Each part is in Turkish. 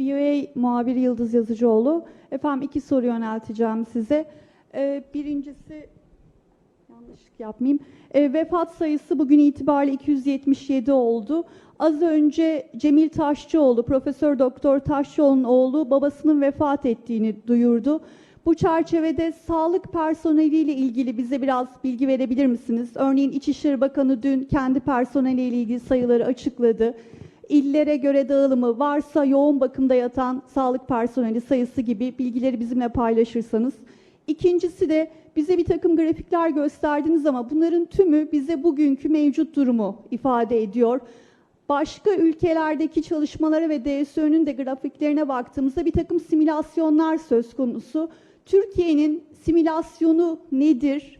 VOA muhabiri Yıldız Yazıcıoğlu. Efendim iki soru yönelteceğim size. Ee, birincisi, yanlışlık yapmayayım. Ee, vefat sayısı bugün itibariyle 277 oldu. Az önce Cemil Taşçıoğlu, Profesör Doktor Taşçıoğlu'nun oğlu babasının vefat ettiğini duyurdu. Bu çerçevede sağlık personeliyle ilgili bize biraz bilgi verebilir misiniz? Örneğin İçişleri Bakanı dün kendi personeliyle ilgili sayıları açıkladı. İllere göre dağılımı varsa yoğun bakımda yatan sağlık personeli sayısı gibi bilgileri bizimle paylaşırsanız. İkincisi de bize bir takım grafikler gösterdiniz ama bunların tümü bize bugünkü mevcut durumu ifade ediyor. Başka ülkelerdeki çalışmalara ve DSÖ'nün de grafiklerine baktığımızda bir takım simülasyonlar söz konusu. Türkiye'nin simülasyonu nedir?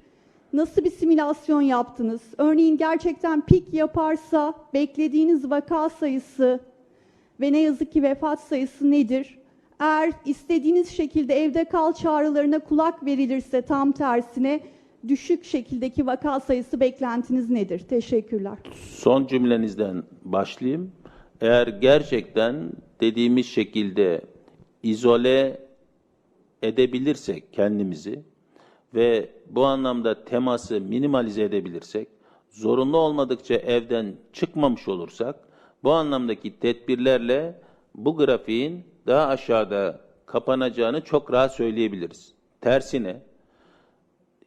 Nasıl bir simülasyon yaptınız? Örneğin gerçekten pik yaparsa beklediğiniz vaka sayısı ve ne yazık ki vefat sayısı nedir? Eğer istediğiniz şekilde evde kal çağrılarına kulak verilirse tam tersine düşük şekildeki vaka sayısı beklentiniz nedir? Teşekkürler. Son cümlenizden başlayayım. Eğer gerçekten dediğimiz şekilde izole edebilirsek kendimizi ve bu anlamda teması minimalize edebilirsek, zorunlu olmadıkça evden çıkmamış olursak, bu anlamdaki tedbirlerle bu grafiğin daha aşağıda kapanacağını çok rahat söyleyebiliriz. Tersine,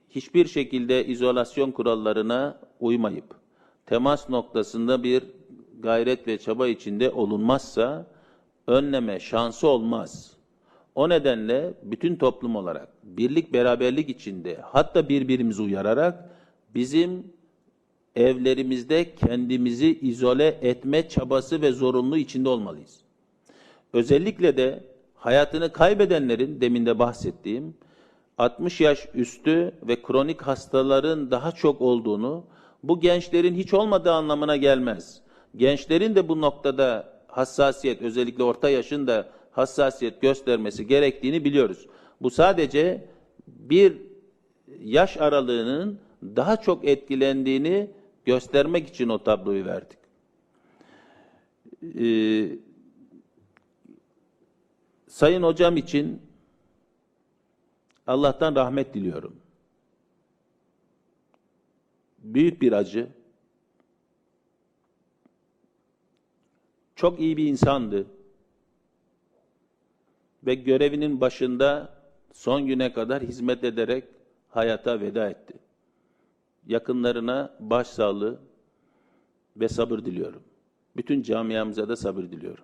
hiçbir şekilde izolasyon kurallarına uymayıp temas noktasında bir gayret ve çaba içinde olunmazsa önleme şansı olmaz. O nedenle bütün toplum olarak birlik beraberlik içinde hatta birbirimizi uyararak bizim evlerimizde kendimizi izole etme çabası ve zorunlu içinde olmalıyız. Özellikle de hayatını kaybedenlerin demin de bahsettiğim 60 yaş üstü ve kronik hastaların daha çok olduğunu, bu gençlerin hiç olmadığı anlamına gelmez. Gençlerin de bu noktada hassasiyet, özellikle orta yaşın da hassasiyet göstermesi gerektiğini biliyoruz. Bu sadece bir yaş aralığının daha çok etkilendiğini göstermek için o tabloyu verdik. Ee, Sayın hocam için Allah'tan rahmet diliyorum. Büyük bir acı. Çok iyi bir insandı. Ve görevinin başında son güne kadar hizmet ederek hayata veda etti. Yakınlarına başsağlığı ve sabır diliyorum. Bütün camiamıza da sabır diliyorum.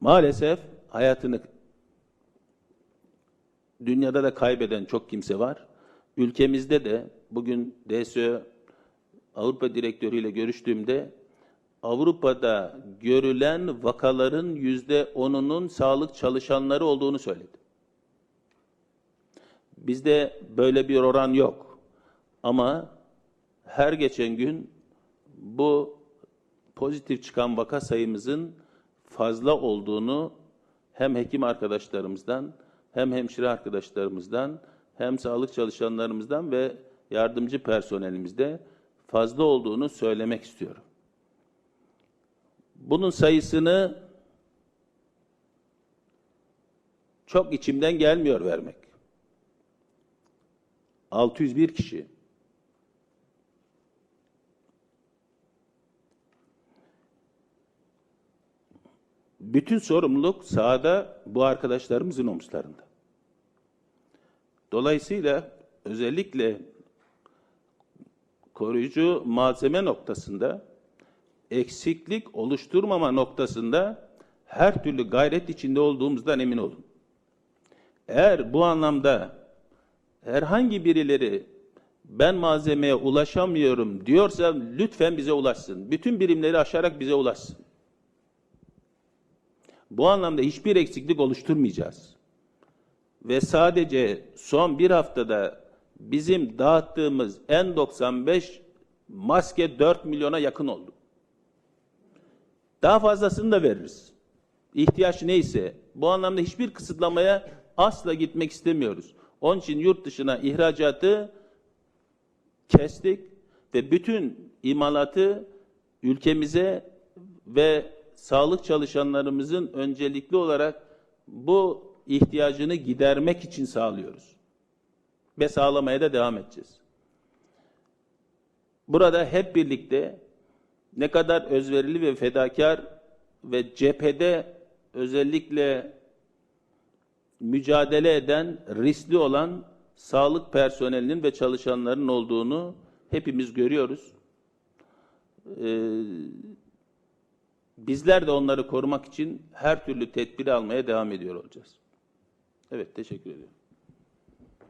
Maalesef hayatını dünyada da kaybeden çok kimse var. Ülkemizde de bugün DSÖ Avrupa Direktörü ile görüştüğümde Avrupa'da görülen vakaların yüzde onunun sağlık çalışanları olduğunu söyledi. Bizde böyle bir oran yok. Ama her geçen gün bu pozitif çıkan vaka sayımızın fazla olduğunu hem hekim arkadaşlarımızdan hem hemşire arkadaşlarımızdan hem sağlık çalışanlarımızdan ve yardımcı personelimizde fazla olduğunu söylemek istiyorum. Bunun sayısını çok içimden gelmiyor vermek. 601 kişi. Bütün sorumluluk sahada bu arkadaşlarımızın omuzlarında. Dolayısıyla özellikle koruyucu malzeme noktasında eksiklik oluşturmama noktasında her türlü gayret içinde olduğumuzdan emin olun. Eğer bu anlamda herhangi birileri ben malzemeye ulaşamıyorum diyorsa lütfen bize ulaşsın. Bütün birimleri aşarak bize ulaşsın. Bu anlamda hiçbir eksiklik oluşturmayacağız. Ve sadece son bir haftada bizim dağıttığımız N95 maske 4 milyona yakın oldu. Daha fazlasını da veririz. İhtiyaç neyse bu anlamda hiçbir kısıtlamaya asla gitmek istemiyoruz. Onun için yurt dışına ihracatı kestik ve bütün imalatı ülkemize ve sağlık çalışanlarımızın öncelikli olarak bu ihtiyacını gidermek için sağlıyoruz. Ve sağlamaya da devam edeceğiz. Burada hep birlikte ne kadar özverili ve fedakar ve cephede özellikle mücadele eden, riskli olan sağlık personelinin ve çalışanların olduğunu hepimiz görüyoruz. Ee, bizler de onları korumak için her türlü tedbiri almaya devam ediyor olacağız. Evet, teşekkür ediyorum.